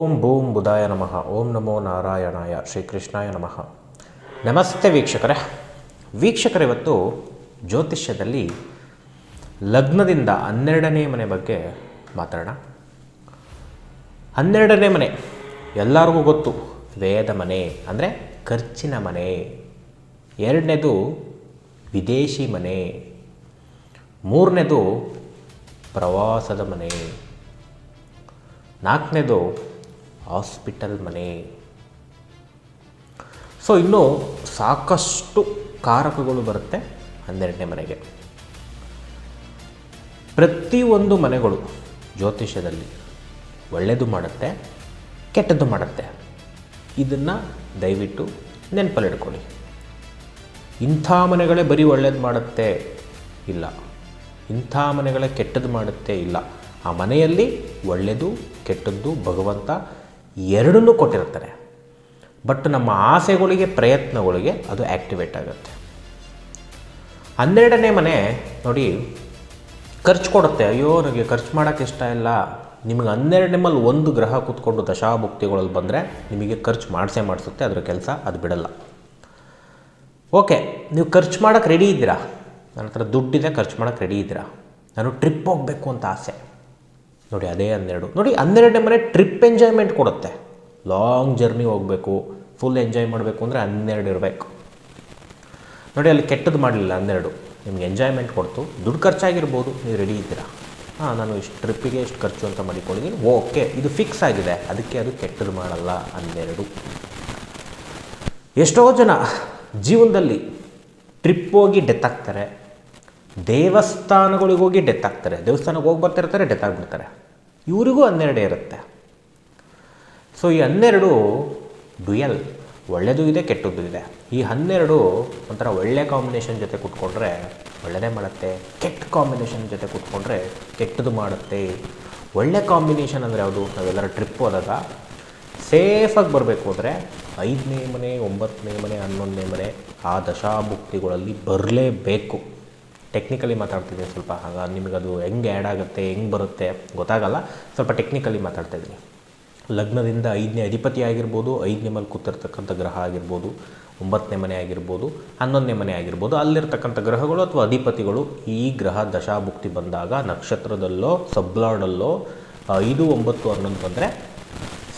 ಓಂ boom ಬುಧಾಯ ನಮಃ. ಓಂ ನಮೋ ನಾರಾಯಣಾಯ. ಶ್ರೀಕೃಷ್ಣಾಯ ನಮಃ. ನಮಸ್ತೆ ವೀಕ್ಷಕರೇ. ವೀಕ್ಷಕರ, ಇವತ್ತು ಜ್ಯೋತಿಷ್ಯದಲ್ಲಿ ಲಗ್ನದಿಂದ ಹನ್ನೆರಡನೇ ಮನೆ ಬಗ್ಗೆ ಮಾತಾಡೋಣ. ಹನ್ನೆರಡನೇ ಮನೆ. ಎಲ್ಲರಿಗೂ ಗೊತ್ತು. ವೇದ ಮನೆ ಅಂದರೆ ಖರ್ಚಿನ ಮನೆ. ಎರಡನೇದು ವಿದೇಶಿ ಮನೆ. ಮೂರನೇದು ಪ್ರವಾಸದ ಮನೆ. ನಾಲ್ಕನೇದು ಹಾಸ್ಪಿಟಲ್ ಮನೆ. ಸೊ ಇನ್ನು ಸಾಕಷ್ಟು ಕಾರಕಗಳು ಬರುತ್ತೆ ಹನ್ನೆರಡನೇ ಮನೆಗೆ. ಪ್ರತಿಯೊಂದು ಮನೆಗಳು ಜ್ಯೋತಿಷ್ಯದಲ್ಲಿ ಒಳ್ಳೆಯದು ಮಾಡುತ್ತೆ, ಕೆಟ್ಟದ್ದು ಮಾಡುತ್ತೆ. ಇದನ್ನು ದಯವಿಟ್ಟು ನೆನಪಲ್ಲಿಡ್ಕೊಳ್ಳಿ ಇಂಥ ಮನೆಗಳೇ ಬರೀ ಒಳ್ಳೇದು ಮಾಡುತ್ತೆ ಇಲ್ಲ. ಇಂಥ ಮನೆಗಳೇ ಕೆಟ್ಟದ್ದು ಮಾಡುತ್ತೆ ಇಲ್ಲ. ಆ ಮನೆಯಲ್ಲಿ ಒಳ್ಳೆಯದು ಕೆಟ್ಟದ್ದು ಭಗವಂತ ಎರಡನ್ನೂ ಕೊಟ್ಟಿರ್ತಾರೆ ಬಟ್ ನಮ್ಮ ಆಸೆಗಳಿಗೆ, ಪ್ರಯತ್ನಗಳಿಗೆ ಅದು ಆ್ಯಕ್ಟಿವೇಟ್ ಆಗುತ್ತೆ. ಹನ್ನೆರಡನೇ ಮನೆ ನೋಡಿ, ಖರ್ಚು ಕೊಡುತ್ತೆ. ಅಯ್ಯೋ, ನನಗೆ ಖರ್ಚು ಮಾಡೋಕ್ಕೆ ಇಷ್ಟ ಇಲ್ಲ. ನಿಮಗೆ ಹನ್ನೆರಡನೇ ಮೇಲೆ ಒಂದು ಗ್ರಹ ಕೂತ್ಕೊಂಡು ದಶಾಭುಕ್ತಿಗಳಲ್ಲಿ ಬಂದರೆ ನಿಮಗೆ ಖರ್ಚು ಮಾಡಿಸೇ ಮಾಡಿಸುತ್ತೆ. ಅದರ ಕೆಲಸ ಅದು ಬಿಡಲ್ಲ. ಓಕೆ, ನೀವು ಖರ್ಚು ಮಾಡೋಕ್ಕೆ ರೆಡಿ ಇದ್ದೀರಾ? ನನ್ನ ಹತ್ರ ದುಡ್ಡಿದೆ, ಖರ್ಚು ಮಾಡೋಕ್ಕೆ ರೆಡಿ ಇದ್ದೀರಾ? ನಾನು ಟ್ರಿಪ್ ಹೋಗಬೇಕು ಅಂತ ಆಸೆ. ನೋಡಿ ಅದೇ ಹನ್ನೆರಡು. ನೋಡಿ ಹನ್ನೆರಡನೇ ಮನೆ ಟ್ರಿಪ್ ಎಂಜಾಯ್ಮೆಂಟ್ ಕೊಡುತ್ತೆ. ಲಾಂಗ್ ಜರ್ನಿ ಹೋಗಬೇಕು ಫುಲ್ ಎಂಜಾಯ್ ಮಾಡಬೇಕು ಅಂದರೆ ಹನ್ನೆರಡು ಇರಬೇಕು. ನೋಡಿ ಅಲ್ಲಿ ಕೆಟ್ಟದ್ದು ಮಾಡಲಿಲ್ಲ ಹನ್ನೆರಡು. ನಿಮ್ಗೆ ಎಂಜಾಯ್ಮೆಂಟ್ ಕೊಡ್ತು. ದುಡ್ಡು ಖರ್ಚಾಗಿರ್ಬೋದು, ನೀವು ರೆಡಿ ಇದ್ದೀರಾ? ಹಾಂ, ನಾನು ಇಷ್ಟು ಟ್ರಿಪ್ಪಿಗೆ ಇಷ್ಟು ಖರ್ಚು ಅಂತ ಮಾಡಿಕೊಂಡಿದ್ದೀನಿ. ಓಕೆ ಇದು ಫಿಕ್ಸ್ ಆಗಿದೆ. ಅದಕ್ಕೆ ಅದು ಕೆಟ್ಟದ್ದು ಮಾಡಲ್ಲ ಹನ್ನೆರಡು. ಎಷ್ಟೋ ಜನ ಜೀವನದಲ್ಲಿ ಟ್ರಿಪ್ ಹೋಗಿ ಡೆತ್ ಆಗ್ತಾರೆ. ದೇವಸ್ಥಾನಗಳಿಗೆ ಹೋಗಿ ಡೆತ್ ಆಗ್ತಾರೆ. ದೇವಸ್ಥಾನಕ್ಕೆ ಹೋಗಿ ಬರ್ತಿರ್ತಾರೆ ಡೆತ್ ಆಗಿಬಿಡ್ತಾರೆ. ಇವರಿಗೂ ಹನ್ನೆರಡೇ ಇರುತ್ತೆ. ಸೊ ಈ ಹನ್ನೆರಡು ಡುಯಲ್ ಒಳ್ಳೆಯದು ಇದೆ, ಕೆಟ್ಟದ್ದು ಇದೆ. ಈ ಹನ್ನೆರಡು ಒಂಥರ ಒಳ್ಳೆ ಕಾಂಬಿನೇಷನ್ ಜೊತೆ ಕುತ್ಕೊಂಡ್ರೆ ಒಳ್ಳೆಯದೇ ಮಾಡುತ್ತೆ, ಕೆಟ್ಟ ಕಾಂಬಿನೇಷನ್ ಜೊತೆ ಕುತ್ಕೊಂಡ್ರೆ ಕೆಟ್ಟದ್ದು ಮಾಡುತ್ತೆ. ಒಳ್ಳೆ ಕಾಂಬಿನೇಷನ್ ಅಂದರೆ ಯಾವುದು? ನಾವೆಲ್ಲರ ಟ್ರಿಪ್ ಹೋದಾಗ ಸೇಫಾಗಿ ಬರಬೇಕು ಅಂದರೆ ಐದನೇ ಮನೆ, ಒಂಬತ್ತನೇ ಮನೆ, ಹನ್ನೊಂದನೇ ಮನೆ ಆ ದಶಾಭುಕ್ತಿಗಳಲ್ಲಿ ಬರಲೇಬೇಕು. ಟೆಕ್ನಿಕಲಿ ಮಾತಾಡ್ತಿದ್ದೀನಿ ಸ್ವಲ್ಪ. ಆಗ ನಿಮಗದು ಹೆಂಗೆ ಆ್ಯಡ್ ಆಗುತ್ತೆ, ಹೆಂಗೆ ಬರುತ್ತೆ ಗೊತ್ತಾಗಲ್ಲ. ಸ್ವಲ್ಪ ಟೆಕ್ನಿಕಲಿ ಮಾತಾಡ್ತಾ ಇದ್ದೀನಿ ಲಗ್ನದಿಂದ ಐದನೇ ಅಧಿಪತಿ ಆಗಿರ್ಬೋದು, ಐದನೇ ಮೇಲೆ ಕೂತಿರ್ತಕ್ಕಂಥ ಗ್ರಹ ಆಗಿರ್ಬೋದು, ಒಂಬತ್ತನೇ ಮನೆ ಆಗಿರ್ಬೋದು, ಹನ್ನೊಂದನೇ ಮನೆ ಆಗಿರ್ಬೋದು, ಅಲ್ಲಿರ್ತಕ್ಕಂಥ ಗ್ರಹಗಳು ಅಥವಾ ಅಧಿಪತಿಗಳು ಈ ಗ್ರಹ ದಶಾಭುಕ್ತಿ ಬಂದಾಗ ನಕ್ಷತ್ರದಲ್ಲೋ, ಸಬ್ಲಾಡಲ್ಲೋ ಐದು, ಒಂಬತ್ತು, ಹನ್ನೊಂದು ಬಂದರೆ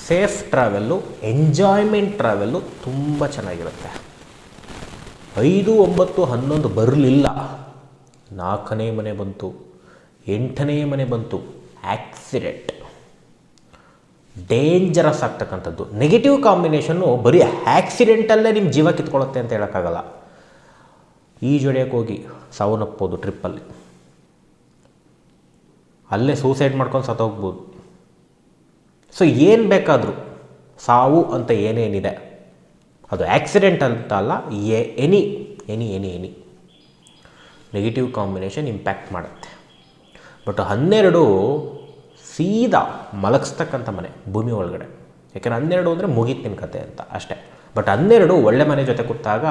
ಸೇಫ್ ಟ್ರಾವೆಲ್ಲು ಎಂಜಾಯ್ಮೆಂಟ್ ಟ್ರಾವೆಲ್ಲು ತುಂಬ ಚೆನ್ನಾಗಿರುತ್ತೆ. ಐದು, ಒಂಬತ್ತು, ಹನ್ನೊಂದು ಬರಲಿಲ್ಲ. ನಾಲ್ಕನೇ ಮನೆ ಬಂತು, ಎಂಟನೇ ಮನೆ ಬಂತು. ಆಕ್ಸಿಡೆಂಟ್ ಡೇಂಜರಸ್ ಆಗ್ತಕ್ಕಂಥದ್ದು. ನೆಗೆಟಿವ್ ಕಾಂಬಿನೇಷನ್ನು ಬರೀ ಆ್ಯಕ್ಸಿಡೆಂಟಲ್ಲೇ ನಿಮ್ಮ ಜೀವ ಕಿತ್ಕೊಳ್ಳುತ್ತೆ ಅಂತ ಹೇಳೋಕ್ಕಾಗಲ್ಲ. ಈಜೊಡೆಯೋಕ್ಕೆ ಹೋಗಿ ಸಾವನ್ನಪ್ಪೋದು ಟ್ರಿಪ್ಪಲ್ಲಿ ಅಲ್ಲೇ. ಸೂಸೈಡ್ ಮಾಡ್ಕೊಂಡು ಸತ್ತೋಗ್ಬೋದು ಸೊ ಏನು ಬೇಕಾದರೂ ಸಾವು ಅಂತ ಏನೇನಿದೆ, ಅದು ಆ್ಯಕ್ಸಿಡೆಂಟ್ ಅಂತ ಅಲ್ಲ, a any any any any negative combination impact ಮಾಡುತ್ತೆ. ಬಟ್ ಹನ್ನೆರಡು ಸೀದಾ ಮಲಗಿಸ್ತಕ್ಕಂಥ ಮನೆ ಭೂಮಿ ಒಳಗಡೆ. ಯಾಕೆಂದರೆ ಹನ್ನೆರಡು ಅಂದರೆ ಮುಗೀತಿನ ಕತೆ ಅಂತ ಅಷ್ಟೇ. ಬಟ್ ಹನ್ನೆರಡು ಒಳ್ಳೆ ಮನೆ ಜೊತೆ ಕೂತಾಗ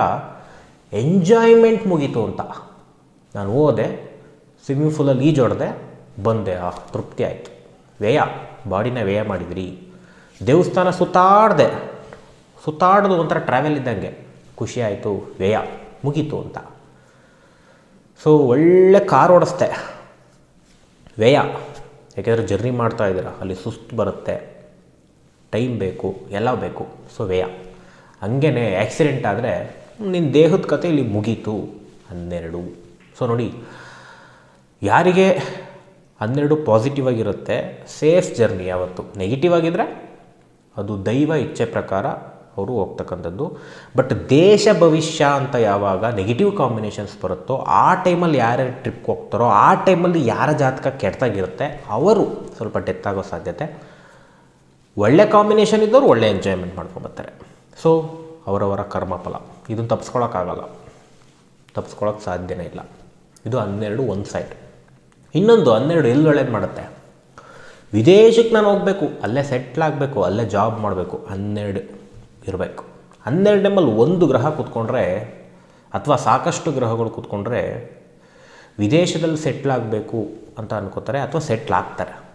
ಎಂಜಾಯ್ಮೆಂಟ್ ಮುಗೀತು ಅಂತ. ನಾನು ಹೋದೆ ಸ್ವಿಮ್ಮಿಂಗ್ ಫೂಲಲ್ಲಿ ಈಜೊಡೆದೆ ಬಂದೆ. ಆ ತೃಪ್ತಿ ಆಯಿತು. ವ್ಯಯ, ಬಾಡಿನ ವ್ಯಯ ಮಾಡಿದ್ರಿ. ದೇವಸ್ಥಾನ ಸುತ್ತಾಡಿದೆ. ಸುತ್ತಾಡೋದು ಒಂಥರ ಟ್ರಾವೆಲ್ ಇದ್ದಂಗೆ. ಖುಷಿ ಆಯಿತು, ವ್ಯಯ ಮುಗೀತು ಅಂತ. ಸೊ ಒಳ್ಳೆ ಕಾರ್ ಓಡಿಸ್ದೆ ವ್ಯಯ. ಯಾಕೆಂದರೆ ಜರ್ನಿ ಮಾಡ್ತಾ ಇದ್ದೀರಾ, ಅಲ್ಲಿ ಸುಸ್ತು ಬರುತ್ತೆ. ಟೈಮ್ ಬೇಕು, ಎಲ್ಲ ಬೇಕು. ಸೊ ವ್ಯಯ. ಹಂಗೇ ಆ್ಯಕ್ಸಿಡೆಂಟ್ ಆದರೆ ನಿನ್ನ ದೇಹದ ಕತೆ ಇಲ್ಲಿ ಮುಗೀತು. ಹನ್ನೆರಡು. ಸೊ ನೋಡಿ, ಯಾರಿಗೆ ಹನ್ನೆರಡು ಪಾಸಿಟಿವ್ ಆಗಿರುತ್ತೆ ಸೇಫ್ ಜರ್ನಿ ಯಾವತ್ತು? ನೆಗೆಟಿವ್ ಆಗಿದ್ದರೆ ಅದು ದೈವ ಇಚ್ಛೆ ಪ್ರಕಾರ ಅವರು ಹೋಗ್ತಕ್ಕಂಥದ್ದು. ಬಟ್ ದೇಶ ಭವಿಷ್ಯ ಅಂತ ಯಾವಾಗ ನೆಗೆಟಿವ್ ಕಾಂಬಿನೇಷನ್ಸ್ ಬರುತ್ತೋ ಆ ಟೈಮಲ್ಲಿ ಯಾರ್ಯಾರು ಟ್ರಿಪ್ಗೆ ಹೋಗ್ತಾರೋ ಆ ಟೈಮಲ್ಲಿ ಯಾರ ಜಾತಕ ಕೆಟ್ಟದಾಗಿರುತ್ತೆ ಅವರು ಸ್ವಲ್ಪ ಡೆತ್ ಆಗೋ ಸಾಧ್ಯತೆ. ಒಳ್ಳೆ ಕಾಂಬಿನೇಷನ್ ಇದ್ದವರು ಒಳ್ಳೆ ಎಂಜಾಯ್ಮೆಂಟ್ ಮಾಡ್ಕೊಬರ್ತಾರೆ ಸೊ ಅವರವರ ಕರ್ಮಫಲ. ಇದನ್ನು ತಪ್ಪಿಸ್ಕೊಳಕ್ಕಾಗಲ್ಲ ತಪ್ಪಿಸ್ಕೊಳಕ್ಕೆ ಸಾಧ್ಯನೇ ಇಲ್ಲ. ಇದು ಹನ್ನೆರಡು ಒಂದು ಸೈಡ್ ಇನ್ನೊಂದು ಹನ್ನೆರಡು ಎಲ್ಲಿ ಒಳ್ಳೇದು ಮಾಡುತ್ತೆ? ವಿದೇಶಕ್ಕೆ ನಾನು ಹೋಗಬೇಕು, ಅಲ್ಲೇ ಸೆಟ್ಲ್ ಆಗಬೇಕು, ಅಲ್ಲೇ ಜಾಬ್ ಮಾಡಬೇಕು. ಹನ್ನೆರಡು. ಇರಬೇಕು. ಹನ್ನೆರಡು ನೇಮಲ್ಲಿ ಒಂದು ಗ್ರಹ ಕೂತ್ಕೊಂಡ್ರೆ ಅಥವಾ ಸಾಕಷ್ಟು ಗ್ರಹಗಳು ಕೂತ್ಕೊಂಡ್ರೆ ವಿದೇಶದಲ್ಲಿ ಸೆಟ್ಲ್ ಆಗಬೇಕು ಅಂತ ಅನ್ಕೋತಾರೆ ಅಥವಾ ಸೆಟ್ಲ್ ಆಗ್ತಾರೆ.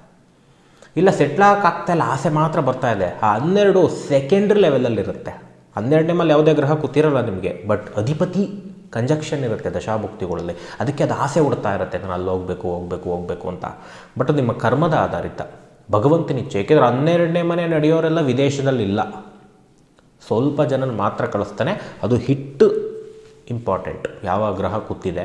ಇಲ್ಲ ಸೆಟ್ಲ್ ಆಗ್ತಾ ಇಲ್ಲ, ಆಸೆ ಮಾತ್ರ ಬರ್ತಾ ಇದೆ. ಆ ಹನ್ನೆರಡು ಸೆಕೆಂಡ್ರಿ ಲೆವೆಲಲ್ಲಿರುತ್ತೆ ಹನ್ನೆರಡನೇ ಮೇಲೆ ಯಾವುದೇ ಗ್ರಹ ಕೂತಿರಲ್ಲ ನಿಮಗೆ ಬಟ್ ಅಧಿಪತಿ ಕಂಜಕ್ಷನ್ ಇರುತ್ತೆ ದಶಾಭುಕ್ತಿಗಳಲ್ಲಿ. ಅದಕ್ಕೆ ಅದು ಆಸೆ ಹುಡ್ತಾ ಇರುತ್ತೆ ನಾನು ಅಲ್ಲಿ ಹೋಗಬೇಕು ಹೋಗಬೇಕು ಹೋಗಬೇಕು ಅಂತ. ಬಟ್ ನಿಮ್ಮ ಕರ್ಮದ ಆಧಾರಿತ. ಭಗವಂತನ ಇಚ್ಛೆ ಏಕೆಂದರೆ ಹನ್ನೆರಡನೇ ಮನೆ ನಡೆಯೋರೆಲ್ಲ ವಿದೇಶದಲ್ಲಿಲ್ಲ. ಸ್ವಲ್ಪ ಜನನ ಮಾತ್ರ ಕಳಿಸ್ತಾನೆ. ಅದು ಹಿಟ್ಟು ಇಂಪಾರ್ಟೆಂಟ್. ಯಾವ ಗ್ರಹ ಕೂತಿದೆ,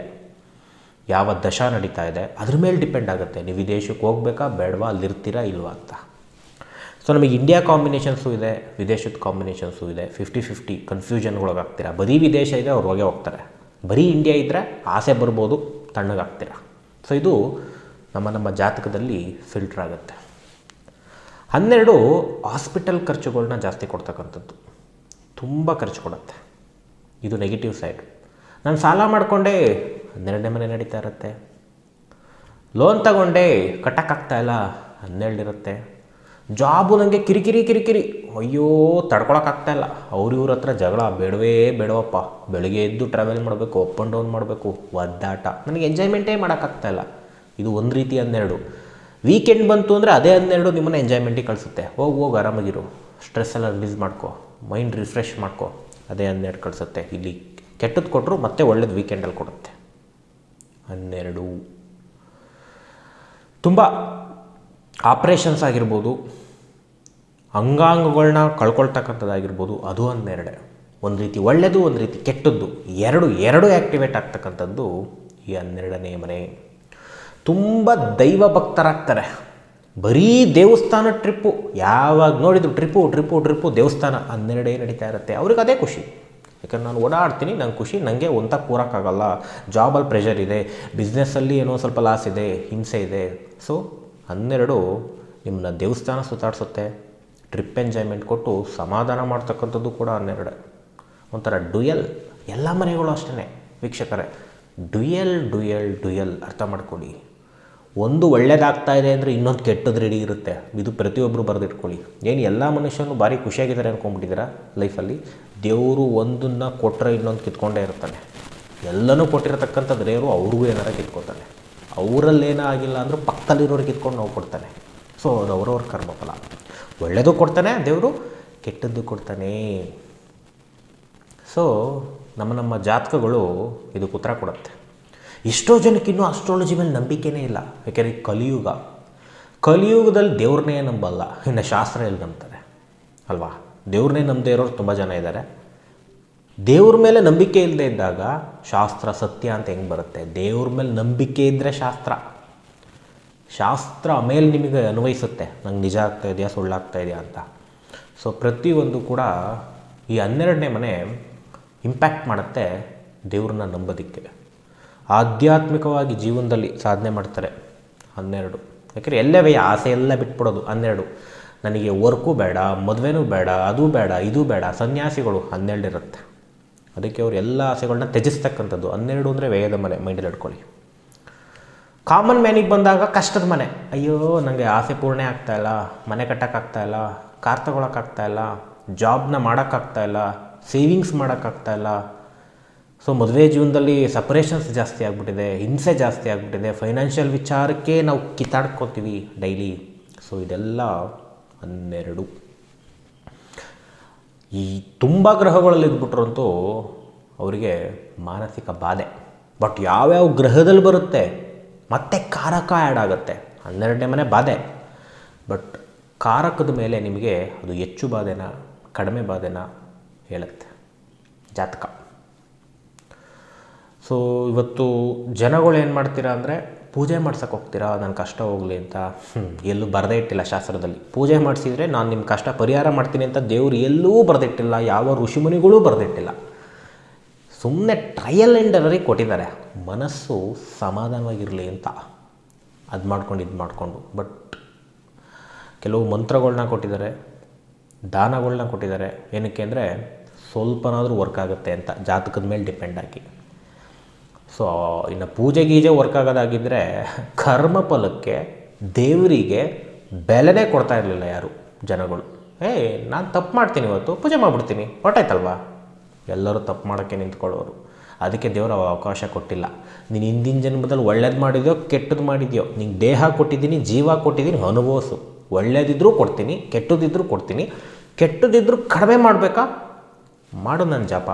ಯಾವ ದಶ ನಡೀತಾ ಇದೆ, ಅದ್ರ ಮೇಲೆ ಡಿಪೆಂಡ್ ಆಗುತ್ತೆ. ನೀವು ವಿದೇಶಕ್ಕೆ ಹೋಗ್ಬೇಕಾ, ಬೇಡವಾ, ಅಲ್ಲಿರ್ತೀರಾ ಇಲ್ವಾ ಅಂತ. ಸೊ ನಮಗೆ ಇಂಡಿಯಾ ಕಾಂಬಿನೇಷನ್ಸು ಇದೆ, ವಿದೇಶದ ಕಾಂಬಿನೇಷನ್ಸು ಇದೆ ಫಿಫ್ಟಿ ಫಿಫ್ಟಿ ಕನ್ಫ್ಯೂಷನ್ಗೊಳಗಾಗ್ತೀರಾ ಬರೀ ವಿದೇಶ ಇದೆ ಅವ್ರು ಹೋಗೇ ಹೋಗ್ತಾರೆ. ಬರೀ ಇಂಡಿಯಾ ಇದ್ದರೆ ಆಸೆ ಬರ್ಬೋದು, ತಣ್ಣಗಾಗ್ತೀರಾ. ಸೊ ಇದು ನಮ್ಮ ನಮ್ಮ ಜಾತಕದಲ್ಲಿ ಫಿಲ್ಟರ್ ಆಗುತ್ತೆ. ಹನ್ನೆರಡು ಹಾಸ್ಪಿಟಲ್ ಖರ್ಚುಗಳನ್ನ ಜಾಸ್ತಿ ಕೊಡ್ತಕ್ಕಂಥದ್ದು. ತುಂಬ ಖರ್ಚು ಕೊಡುತ್ತೆ. ಇದು ನೆಗೆಟಿವ್ ಸೈಡ್ ನಾನು ಸಾಲ ಮಾಡಿಕೊಂಡೆ, ಹನ್ನೆರಡನೇ ಮನೆ ನಡೀತಾ ಇರುತ್ತೆ. ಲೋನ್ ತಗೊಂಡೆ ಕಟ್ಟಕ್ಕಾಗ್ತಾ ಇಲ್ಲ ಹನ್ನೆರಡಿರುತ್ತೆ ಜಾಬು ನನಗೆ ಕಿರಿಕಿರಿ ಕಿರಿಕಿರಿ. ಅಯ್ಯೋ ತಡ್ಕೊಳಕ್ಕಾಗ್ತಾ ಇಲ್ಲ. ಅವ್ರ ಇವ್ರ ಹತ್ರ ಜಗಳ, ಬೇಡವೇ ಬೇಡವಪ್ಪ. ಬೆಳಗ್ಗೆ ಎದ್ದು ಟ್ರಾವೆಲ್ ಮಾಡಬೇಕು ಅಪ್ ಆ್ಯಂಡ್ ಡೌನ್ ಮಾಡಬೇಕು, ಒದ್ದಾಟ. ನನಗೆ ಎಂಜಾಯ್ಮೆಂಟೇ ಮಾಡೋಕ್ಕಾಗ್ತಾ ಇಲ್ಲ. ಇದು ಒಂದು ರೀತಿ ಹನ್ನೆರಡು. ವೀಕೆಂಡ್ ಬಂತು ಅಂದರೆ ಅದೇ ಹನ್ನೆರಡು ನಿಮ್ಮನ್ನು ಎಂಜಾಯ್ಮೆಂಟಿಗೆ ಕಳಿಸುತ್ತೆ. ಹೋಗಿ ಹೋಗಿ, ಆರಾಮಾಗಿರು. ಸ್ಟ್ರೆಸ್ ಎಲ್ಲ ರಿಲೀಸ್ ಮಾಡ್ಕೊ. ಮೈಂಡ್ ರಿಫ್ರೆಶ್ ಮಾಡ್ಕೊ. ಅದೇ ಹನ್ನೆರಡು ಕಳಿಸುತ್ತೆ. ಇಲ್ಲಿ ಕೆಟ್ಟದ್ದು ಕೊಟ್ಟರು ಮತ್ತೆ ಒಳ್ಳೇದು ವೀಕೆಂಡಲ್ಲಿ ಕೊಡುತ್ತೆ. ಹನ್ನೆರಡು. ತುಂಬ ಆಪ್ರೇಷನ್ಸ್ ಆಗಿರ್ಬೋದು. ಅಂಗಾಂಗಗಳನ್ನ ಕಳ್ಕೊಳ್ತಕ್ಕಂಥದ್ದಾಗಿರ್ಬೋದು. ಅದು ಹನ್ನೆರಡೆ. ಒಂದು ರೀತಿ ಒಳ್ಳೆಯದು ಒಂದು ರೀತಿ ಕೆಟ್ಟದ್ದು. ಎರಡು ಎರಡು ಆ್ಯಕ್ಟಿವೇಟ್ ಆಗ್ತಕ್ಕಂಥದ್ದು ಈ ಹನ್ನೆರಡನೇ ಮನೆ. ತುಂಬ ದೈವ ಭಕ್ತರಾಗ್ತಾರೆ ಬರೀ ದೇವಸ್ಥಾನ ಟ್ರಿಪ್ಪು, ಯಾವಾಗ ನೋಡಿದ್ರು ಟ್ರಿಪ್ಪು ಟ್ರಿಪ್ಪು ಟ್ರಿಪ್ಪು, ದೇವಸ್ಥಾನ ಹನ್ನೆರಡೇ ನಡೀತಾ ಇರುತ್ತೆ. ಅವ್ರಿಗೆ ಅದೇ ಖುಷಿ. ಯಾಕಂದ್ರೆ ನಾನು ಓಡಾಡ್ತೀನಿ, ನಂಗೆ ಖುಷಿ ನನಗೆ ಒಂಥ ಕೂರೋಕ್ಕಾಗಲ್ಲ. ಜಾಬಲ್ಲಿ ಪ್ರೆಷರ್ ಇದೆ ಬಿಸ್ನೆಸ್ಸಲ್ಲಿ ಏನೋ ಸ್ವಲ್ಪ ಲಾಸ್ ಇದೆ, ಹಿಂಸೆ ಇದೆ. ಸೊ ಹನ್ನೆರಡು ನಿಮ್ಮನ್ನ ದೇವಸ್ಥಾನ ಸುತ್ತಾಡಿಸುತ್ತೆ. ಟ್ರಿಪ್ ಎಂಜಾಯ್ಮೆಂಟ್ ಕೊಟ್ಟು ಸಮಾಧಾನ ಮಾಡ್ತಕ್ಕಂಥದ್ದು ಕೂಡ ಹನ್ನೆರಡು. ಒಂಥರ ಡುಯಲ್, ಎಲ್ಲ ಮನೆಗಳು ಅಷ್ಟೇ ವೀಕ್ಷಕರೇ, ಡುಯಲ್ ಡುಯಲ್ ಡುಯಲ್ ಅರ್ಥ ಮಾಡ್ಕೊಳ್ಳಿ. ಒಂದು ಒಳ್ಳೇದಾಗ್ತಾ ಇದೆ ಅಂದರೆ ಇನ್ನೊಂದು ಕೆಟ್ಟದ್ದು ರೆಡಿ ಇರುತ್ತೆ. ಇದು ಪ್ರತಿಯೊಬ್ಬರು ಬರೆದಿಟ್ಕೊಳ್ಳಿ. ಏನು ಎಲ್ಲ ಮನುಷ್ಯನು ಭಾರಿ ಖುಷಿಯಾಗಿದ್ದಾರೆ ಅಂದ್ಕೊಂಡ್ಬಿಟ್ಟಿದ್ದೀರಾ ಲೈಫಲ್ಲಿ? ದೇವರು ಒಂದನ್ನು ಕೊಟ್ಟರೆ ಇನ್ನೊಂದು ಕಿತ್ಕೊಂಡೇ ಇರ್ತಾನೆ. ಎಲ್ಲನೂ ಕೊಟ್ಟಿರತಕ್ಕಂಥ ದೇವರು ಅವ್ರಿಗೂ ಏನಾರ ಕಿತ್ಕೊತಾನೆ ಅವರಲ್ಲೇನೇ ಆಗಿಲ್ಲ ಅಂದರೂ ಪಕ್ಕದಲ್ಲಿರೋರು ಕಿತ್ಕೊಂಡು ನಾವು ಕೊಡ್ತಾನೆ. ಸೊ ಅದು ಅವ್ರವ್ರ ಕರ್ಮಫಲ. ಒಳ್ಳೆಯದು ಕೊಡ್ತಾನೆ, ದೇವರು ಕೆಟ್ಟದ್ದು ಕೊಡ್ತಾನೆ. ಸೊ ನಮ್ಮ ನಮ್ಮ ಜಾತಕಗಳು ಇದಕ್ಕೆ ಉತ್ತರ ಕೊಡುತ್ತೆ. ಎಷ್ಟೋ ಜನಕ್ಕೆ ಇನ್ನೂ ಅಸ್ಟ್ರಾಲಜಿ ಮೇಲೆ ನಂಬಿಕೆನೇ ಇಲ್ಲ. ಯಾಕೆಂದರೆ ಕಲಿಯುಗ, ಕಲಿಯುಗದಲ್ಲಿ ದೇವ್ರನ್ನೇ ನಂಬಲ್ಲ. ಇನ್ನು ಶಾಸ್ತ್ರ ಎಲ್ಲಿ ನಂಬ್ತಾರೆ? ಅಲ್ವಾ? ದೇವ್ರನ್ನೇ ನಂಬದೇ ಇರೋರು ತುಂಬ ಜನ ಇದ್ದಾರೆ. ದೇವ್ರ ಮೇಲೆ ನಂಬಿಕೆ ಇಲ್ಲದೆ ಇದ್ದಾಗ ಶಾಸ್ತ್ರ ಸತ್ಯ ಅಂತ ಹೆಂಗೆ ಬರುತ್ತೆ? ದೇವ್ರ ಮೇಲೆ ನಂಬಿಕೆ ಇದ್ದರೆ ಶಾಸ್ತ್ರ. ಶಾಸ್ತ್ರ ಮೇಲೆ ನಿಮಗೆ ಅನ್ವಯಿಸುತ್ತೆ. ನಂಗೆ ನಿಜ ಆಗ್ತಾ ಇದೆಯಾ ಸುಳ್ಳಾಗ್ತಾ ಇದೆಯಾ ಅಂತ. ಸೊ ಪ್ರತಿಯೊಂದು ಕೂಡ ಈ ಹನ್ನೆರಡನೇ ಮನೆ ಇಂಪ್ಯಾಕ್ಟ್ ಮಾಡುತ್ತೆ ದೇವ್ರನ್ನ ನಂಬೋದಕ್ಕೆ. ಆಧ್ಯಾತ್ಮಿಕವಾಗಿ ಜೀವನದಲ್ಲಿ ಸಾಧನೆ ಮಾಡ್ತಾರೆ. ಹನ್ನೆರಡು. ಯಾಕೆಂದರೆ ಎಲ್ಲವೇ ಆಸೆ ಎಲ್ಲ ಬಿಟ್ಬಿಡೋದು. ಹನ್ನೆರಡು. ನನಗೆ ವರ್ಕು ಬೇಡ, ಮದುವೆನೂ ಬೇಡ, ಅದು ಬೇಡ, ಇದು ಬೇಡ, ಸನ್ಯಾಸಿಗಳು ಹನ್ನೆರಡು ಇರುತ್ತೆ. ಅದಕ್ಕೆ ಅವರು ಎಲ್ಲ ಆಸೆಗಳನ್ನ ತ್ಯಜಿಸ್ತಕ್ಕಂಥದ್ದು. ಹನ್ನೆರಡು ಅಂದರೆ ವ್ಯಯದ ಮನೆ, ಮೈಂಡಲ್ಲಿ ಇಟ್ಕೊಳ್ಳಿ. ಕಾಮನ್ ಮ್ಯಾನಿಗೆ ಬಂದಾಗ ಕಷ್ಟದ ಮನೆ. ಅಯ್ಯೋ ನನಗೆ ಆಸೆ ಪೂರ್ಣೆ ಆಗ್ತಾಯಿಲ್ಲ ಮನೆ ಕಟ್ಟೋಕ್ಕಾಗ್ತಾಯಿಲ್ಲ ಕಾರ್ ತಗೊಳಕ್ಕಾಗ್ತಾಯಿಲ್ಲ ಜಾಬ್ನ ಮಾಡೋಕ್ಕಾಗ್ತಾಯಿಲ್ಲ ಸೇವಿಂಗ್ಸ್ ಮಾಡೋಕ್ಕಾಗ್ತಾ ಇಲ್ಲ. ಸೊ ಮದುವೆ ಜೀವನದಲ್ಲಿ ಸಪ್ರೇಷನ್ಸ್ ಜಾಸ್ತಿ ಆಗಿಬಿಟ್ಟಿದೆ, ಹಿಂಸೆ ಜಾಸ್ತಿ ಆಗಿಬಿಟ್ಟಿದೆ. ಫೈನಾನ್ಷಿಯಲ್ ವಿಚಾರಕ್ಕೆ ನಾವು ಕಿತ್ತಾಡ್ಕೊತೀವಿ ಡೈಲಿ ಸೊ ಇದೆಲ್ಲ ಹನ್ನೆರಡು. ಈ ತುಂಬ ಗ್ರಹಗಳಲ್ಲಿ ಇದ್ಬಿಟ್ರಂತೂ ಅವರಿಗೆ ಮಾನಸಿಕ ಬಾಧೆ. ಬಟ್ ಯಾವ್ಯಾವ ಗ್ರಹದಲ್ಲಿ ಬರುತ್ತೆ? ಮತ್ತೆ ಕಾರಕ ಆ್ಯಡ್ ಆಗುತ್ತೆ. ಹನ್ನೆರಡನೇ ಮನೆ ಬಾಧೆ. ಬಟ್ ಕಾರಕದ ಮೇಲೆ ನಿಮಗೆ ಅದು ಹೆಚ್ಚು ಬಾಧೆನ, ಕಡಿಮೆ ಬಾಧೆನ ಹೇಳುತ್ತೆ. ಜಾತಕ. ಸೊ ಇವತ್ತು ಜನಗಳು ಏನು ಮಾಡ್ತೀರಾ ಅಂದರೆ ಪೂಜೆ ಮಾಡ್ಸಕ್ಕೆ ಹೋಗ್ತೀರಾ? ನನ್ನ ಕಷ್ಟ ಹೋಗಲಿ ಅಂತ. ಎಲ್ಲೂ ಬರದೇ ಇಟ್ಟಿಲ್ಲ ಶಾಸ್ತ್ರದಲ್ಲಿ. ಪೂಜೆ ಮಾಡಿಸಿದರೆ ನಾನು ನಿಮ್ಮ ಕಷ್ಟ ಪರಿಹಾರ ಮಾಡ್ತೀನಿ ಅಂತ ದೇವರು ಎಲ್ಲೂ ಬರೆದಿಟ್ಟಿಲ್ಲ ಯಾವ ಋಷಿಮುನಿಗಳೂ ಬರೆದಿಟ್ಟಿಲ್ಲ ಸುಮ್ಮನೆ ಟ್ರಯಲ್ ಆ್ಯಂಡ್ ಎರರಿಗೆ ಕೊಟ್ಟಿದ್ದಾರೆ. ಮನಸ್ಸು ಸಮಾಧಾನವಾಗಿರಲಿ ಅಂತ. ಅದು ಮಾಡ್ಕೊಂಡು ಇದು ಮಾಡಿಕೊಂಡು. ಬಟ್ ಕೆಲವು ಮಂತ್ರಗಳನ್ನ ಕೊಟ್ಟಿದ್ದಾರೆ. ದಾನಗಳನ್ನ ಕೊಟ್ಟಿದ್ದಾರೆ. ಏನಕ್ಕೆ ಅಂದರೆ ಸ್ವಲ್ಪನಾದರೂ ವರ್ಕ್ ಆಗುತ್ತೆ ಅಂತ. ಜಾತಕದ ಮೇಲೆ ಡಿಪೆಂಡ್ ಆಗಿ. ಸೊ ಇನ್ನು ಪೂಜೆ ಗೀಜೆ ವರ್ಕ್ ಆಗೋದಾಗಿದ್ದರೆ ಕರ್ಮ ಫಲಕ್ಕೆ ದೇವರಿಗೆ ಬೆಲೆನೇ ಕೊಡ್ತಾ ಇರಲಿಲ್ಲ ಯಾರು ಜನಗಳು. ಏಯ್ ನಾನು ತಪ್ಪು ಮಾಡ್ತೀನಿ ಇವತ್ತು, ಪೂಜೆ ಮಾಡಿಬಿಡ್ತೀನಿ ಹೊಟ್ಟಾಯ್ತಲ್ವಾ ಎಲ್ಲರೂ ತಪ್ಪು ಮಾಡೋಕ್ಕೆ ನಿಂತ್ಕೊಳ್ಳೋರು. ಅದಕ್ಕೆ ದೇವರು ಅವಕಾಶ ಕೊಟ್ಟಿಲ್ಲ. ನೀನು ಹಿಂದಿನ ಜನ್ಮದಲ್ಲಿ ಒಳ್ಳೇದು ಮಾಡಿದ್ಯೋ ಕೆಟ್ಟದ್ದು ಮಾಡಿದ್ಯೋ? ನಿಂಗೆ ದೇಹ ಕೊಟ್ಟಿದ್ದೀನಿ, ಜೀವ ಕೊಟ್ಟಿದ್ದೀನಿ, ಅನುಭವಿಸು. ಒಳ್ಳೇದಿದ್ದರೂ ಕೊಡ್ತೀನಿ ಕೆಟ್ಟದಿದ್ದರೂ ಕೊಡ್ತೀನಿ. ಕೆಟ್ಟದಿದ್ದರೂ ಕಡಿಮೆ ಮಾಡಬೇಕಾ? ಮಾಡು ನನ್ನ ಜಪ.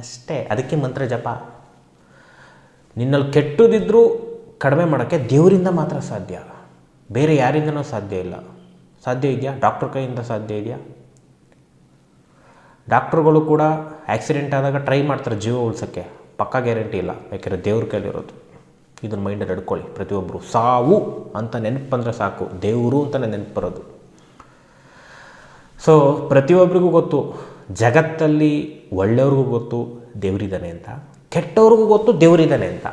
ಅಷ್ಟೇ, ಅದಕ್ಕೆ ಮಂತ್ರ ಜಪ. ನಿನ್ನಲ್ಲಿ ಕೆಟ್ಟದಿದ್ದರೂ ಕಡಿಮೆ ಮಾಡೋಕ್ಕೆ ದೇವರಿಂದ ಮಾತ್ರ ಸಾಧ್ಯ. ಬೇರೆ ಯಾರಿಂದನೂ ಸಾಧ್ಯ ಇಲ್ಲ. ಸಾಧ್ಯ ಇದೆಯಾ? ಡಾಕ್ಟ್ರ್ ಕೈಯಿಂದ ಸಾಧ್ಯ ಇದೆಯಾ? ಡಾಕ್ಟ್ರುಗಳು ಕೂಡ ಆಕ್ಸಿಡೆಂಟ್ ಆದಾಗ ಟ್ರೈ ಮಾಡ್ತಾರೆ ಜೀವ ಉಳ್ಸೋಕ್ಕೆ. ಪಕ್ಕಾ ಗ್ಯಾರಂಟಿ ಇಲ್ಲ. ಯಾಕೆಂದರೆ ದೇವ್ರ ಕೈಲಿರೋದು ಇದನ್ನು ಮೈಂಡಲ್ಲಿ ಹಿಡ್ಕೊಳ್ಳಿ ಪ್ರತಿಯೊಬ್ಬರು ಸಾವು ಅಂತ ನೆನಪು ಬಂದರೆ ಸಾಕು. ದೇವರು ಅಂತಲೇ ನೆನಪು ಬರೋದು. ಸೊ ಪ್ರತಿಯೊಬ್ಬರಿಗೂ ಗೊತ್ತು. ಜಗತ್ತಲ್ಲಿ ಒಳ್ಳೆಯವ್ರಿಗೂ ಗೊತ್ತು ದೇವರಿದ್ದಾನೆ ಅಂತ. ಕೆಟ್ಟವ್ರಿಗೂ ಗೊತ್ತು ದೇವರಿದ್ದಾನೆ ಅಂತ.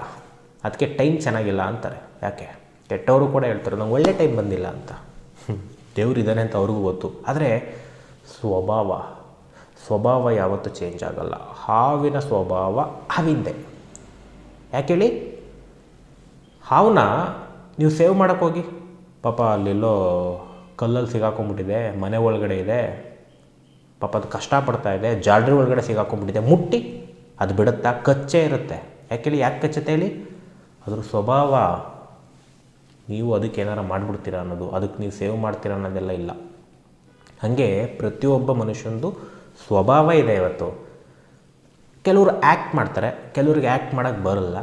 ಅದಕ್ಕೆ ಟೈಮ್ ಚೆನ್ನಾಗಿಲ್ಲ ಅಂತಾರೆ. ಯಾಕೆ? ಕೆಟ್ಟವರು ಕೂಡ ಹೇಳ್ತಾರೆ, ನಂಗೆ ಒಳ್ಳೆ ಟೈಮ್ ಬಂದಿಲ್ಲ ಅಂತ. ದೇವರಿದ್ದಾನೆ ಅಂತ ಅವ್ರಿಗೂ ಗೊತ್ತು. ಆದರೆ ಸ್ವಭಾವ ಸ್ವಭಾವ ಯಾವತ್ತೂ ಚೇಂಜ್ ಆಗಲ್ಲ. ಹಾವಿನ ಸ್ವಭಾವ ಹಾವಿಂದೆ. ಯಾಕೆ ಹೇಳಿ? ಹಾವನ್ನ ನೀವು ಸೇವ್ ಮಾಡೋಕ್ಕೋಗಿ ಪಾಪ ಅಲ್ಲೆಲ್ಲೋ ಕಲ್ಲಲ್ಲಿ ಸಿಗಾಕೊಂಬಿಟ್ಟಿದೆ ಮನೆ ಒಳಗಡೆ ಇದೆ. ಪಾಪ ಅದು ಕಷ್ಟಪಡ್ತಾ ಇದೆ ಜಾಲ್ರಿ ಒಳಗಡೆ ಸಿಗಾಕೊಂಬಿಟ್ಟಿದೆ ಮುಟ್ಟಿ. ಅದು ಬಿಡುತ್ತಾ ಕಚ್ಚೆ ಇರುತ್ತೆ. ಯಾಕೆ ಹೇಳಿ? ಯಾಕೆ ಕಚ್ಚುತ್ತೆ ಹೇಳಿ? ಅದ್ರ ಸ್ವಭಾವ ನೀವು ಅದಕ್ಕೆ ಏನಾರ ಮಾಡಿಬಿಡ್ತೀರಾ ಅನ್ನೋದು, ಅದಕ್ಕೆ ನೀವು ಸೇವ್ ಮಾಡ್ತೀರಾ ಅನ್ನೋದೆಲ್ಲ ಇಲ್ಲ. ಹಾಗೆ ಪ್ರತಿಯೊಬ್ಬ ಮನುಷ್ಯನದು ಸ್ವಭಾವ ಇದೆ ಇವತ್ತು. ಕೆಲವರು ಆ್ಯಕ್ಟ್ ಮಾಡ್ತಾರೆ, ಕೆಲವ್ರಿಗೆ ಆ್ಯಕ್ಟ್ ಮಾಡೋಕ್ಕೆ ಬರಲ್ಲ.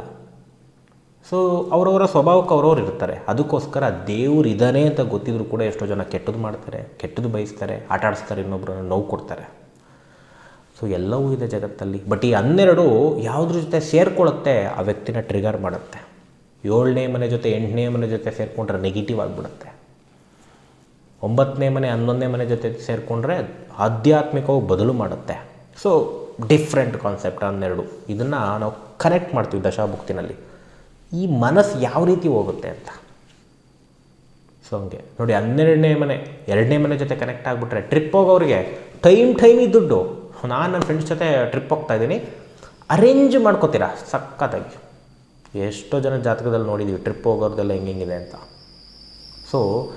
ಸೊ ಅವರವರ ಸ್ವಭಾವಕ್ಕೆ ಅವ್ರವ್ರು ಇರ್ತಾರೆ. ಅದಕ್ಕೋಸ್ಕರ ದೇವ್ರು ಇದ್ದಾನೆ ಅಂತ ಗೊತ್ತಿದ್ರು ಕೂಡ ಎಷ್ಟೋ ಜನ ಕೆಟ್ಟದ್ದು ಮಾಡ್ತಾರೆ, ಕೆಟ್ಟದ್ದು ಬಯಸ್ತಾರೆ, ಆಟಾಡಿಸ್ತಾರೆ ಇನ್ನೊಬ್ಬರನ್ನ ನೋವು ಕೊಡ್ತಾರೆ. ಸೊ ಎಲ್ಲವೂ ಇದೆ ಜಗತ್ತಲ್ಲಿ. ಬಟ್ ಈ ಹನ್ನೆರಡು ಯಾವುದ್ರ ಜೊತೆ ಸೇರ್ಕೊಳ್ಳುತ್ತೆ, ಆ ವ್ಯಕ್ತಿನ ಟ್ರಿಗರ್ ಮಾಡುತ್ತೆ. ಏಳನೇ ಮನೆ ಜೊತೆ, ಎಂಟನೇ ಮನೆ ಜೊತೆ ಸೇರಿಕೊಂಡ್ರೆ ನೆಗೆಟಿವ್ ಆಗಿಬಿಡುತ್ತೆ. ಒಂಬತ್ತನೇ ಮನೆ, ಹನ್ನೊಂದನೇ ಮನೆ ಜೊತೆ ಸೇರಿಕೊಂಡ್ರೆ ಆಧ್ಯಾತ್ಮಿಕವಾಗಿ ಬದಲು ಮಾಡುತ್ತೆ. ಸೊ ಡಿಫ್ರೆಂಟ್ ಕಾನ್ಸೆಪ್ಟ್ ಹನ್ನೆರಡು. ಇದನ್ನು ನಾವು ಕನೆಕ್ಟ್ ಮಾಡ್ತೀವಿ ದಶಾಭುಕ್ತಿನಲ್ಲಿ. ಈ ಮನಸ್ಸು ಯಾವ ರೀತಿ ಹೋಗುತ್ತೆ ಅಂತ. ಸೊ ಹಂಗೆ. ನೋಡಿ, ಹನ್ನೆರಡನೇ ಮನೆ, ಎರಡನೇ ಮನೆ ಜೊತೆ ಕನೆಕ್ಟ್ ಆಗಿಬಿಟ್ರೆ ಟ್ರಿಪ್ ಹೋಗೋರಿಗೆ ಟೈಮ್ ಟೈಮಿಗೆ ದುಡ್ಡು. ನಾನು ನನ್ನ ಫ್ರೆಂಡ್ಸ್ ಜೊತೆ ಟ್ರಿಪ್ ಹೋಗ್ತಾ ಇದ್ದೀನಿ. ಅರೇಂಜ್ ಮಾಡ್ಕೋತೀರಾ? ಸಖತ್ತಾಗಿ. ಎಷ್ಟೋ ಜನ ಜಾತಕದಲ್ಲಿ ನೋಡಿದ್ದೀವಿ ಟ್ರಿಪ್ ಹೋಗೋರ್ದೆಲ್ಲ ಹೆಂಗೆ ಹೆಂಗಿದೆ ಅಂತ. ಸೊ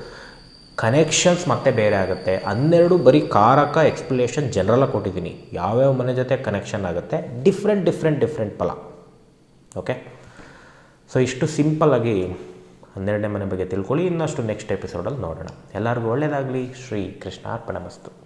ಕನೆಕ್ಷನ್ಸ್ ಮತ್ತೆ ಬೇರೆ ಆಗುತ್ತೆ. ಹನ್ನೆರಡು ಬರೀ ಕಾರಕ ಎಕ್ಸ್ಪ್ಲನೇಷನ್ ಜನರಲ್ಲ ಕೊಟ್ಟಿದ್ದೀನಿ. ಯಾವ್ಯಾವ ಮನೆ ಜೊತೆ ಕನೆಕ್ಷನ್ ಆಗುತ್ತೆ? ಡಿಫ್ರೆಂಟ್ ಡಿಫ್ರೆಂಟ್ ಡಿಫ್ರೆಂಟ್ ಫಲ. ಓಕೆ ಸೊ ಇಷ್ಟು ಸಿಂಪಲ್ಲಾಗಿ ಹನ್ನೆರಡನೇ ಮನೆ ಬಗ್ಗೆ ತಿಳ್ಕೊಳ್ಳಿ. ಇನ್ನಷ್ಟು ನೆಕ್ಸ್ಟ್ ಎಪಿಸೋಡಲ್ಲಿ ನೋಡೋಣ. ಎಲ್ಲರಿಗೂ ಒಳ್ಳೆಯದಾಗಲಿ ಶ್ರೀ ಕೃಷ್ಣ ಅರ್ಪಣ ಮಸ್ತು